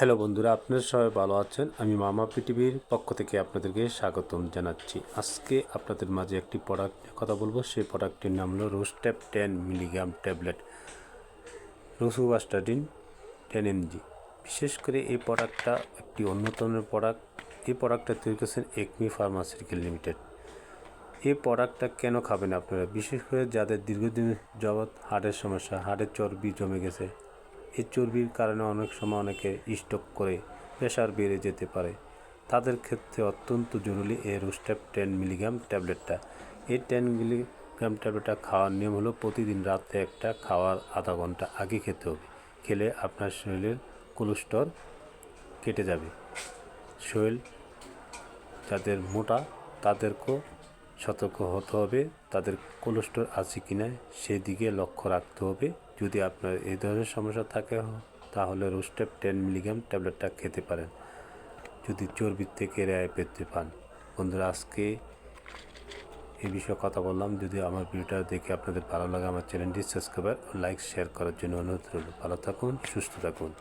Hello বন্ধুরা, আপনারা সবাই ভালো আছেন? আমি মামা পৃথিবীর পক্ষ থেকে আপনাদেরকে স্বাগতম জানাচ্ছি। আজকে আপনাদের মাঝে একটি প্রোডাক্ট কথা বলব। সেই প্রোডাক্টটির নাম হলো Rostep ten milligram tablet rosuvastatin ten mg বিশেষ করে এই প্রোডাক্টটা একটি অন্যতম প্রোডাক্ট এই প্রোডাক্টটা তৈরি করেছেন একমি ফার্মাসিউটিক্যাল লিমিটেড এই প্রোডাক্টটা কেন খাবেন আপনারা? বিশেষ করে যাদের দীর্ঘদিন যাবৎ হার্টের সমস্যা হার্টের চর্বি জমে গেছে এই চর্বির কারণে অনেক সময় অনেকে স্ট্রোক করে প্রেশার বেড়ে যেতে পারে। তাদের ক্ষেত্রে অত্যন্ত জরুরি এই রোস্টেপ টেন মিলিগ্রাম ট্যাবলেটটা। এই টেন মিলিগ্রাম ট্যাবলেটটা খাওয়ার নিয়ম হলো প্রতিদিন রাতে একটা খাওয়ার আধা ঘণ্টা আগে খেতে হবে। খেলে আপনার শরীরের কোলেস্ট্রল কেটে যাবে। শরীর যাদের মোটা তাদেরকেও সতর্ক হতে হবে, তাদের কোলেস্ট্রল আছে কি না সেদিকে লক্ষ্য রাখতে হবে। যদি আপনার এই ধরনের সমস্যা থাকে, তাহলে রোস্টেপ টেন মিলিগ্রাম ট্যাবলেটটা খেতে পারেন। যদি চর্বির থেকে রেহাই পেতে পান। বন্ধুরা, আজকে এই বিষয়ে কথা বললাম। যদি আমার ভিডিওটা দেখে আপনাদের ভালো লাগে, আমার চ্যানেলটি সাবস্ক্রাইবার লাইক শেয়ার করার জন্য অনুরোধ রইল। ভালো থাকুন, সুস্থ থাকুন।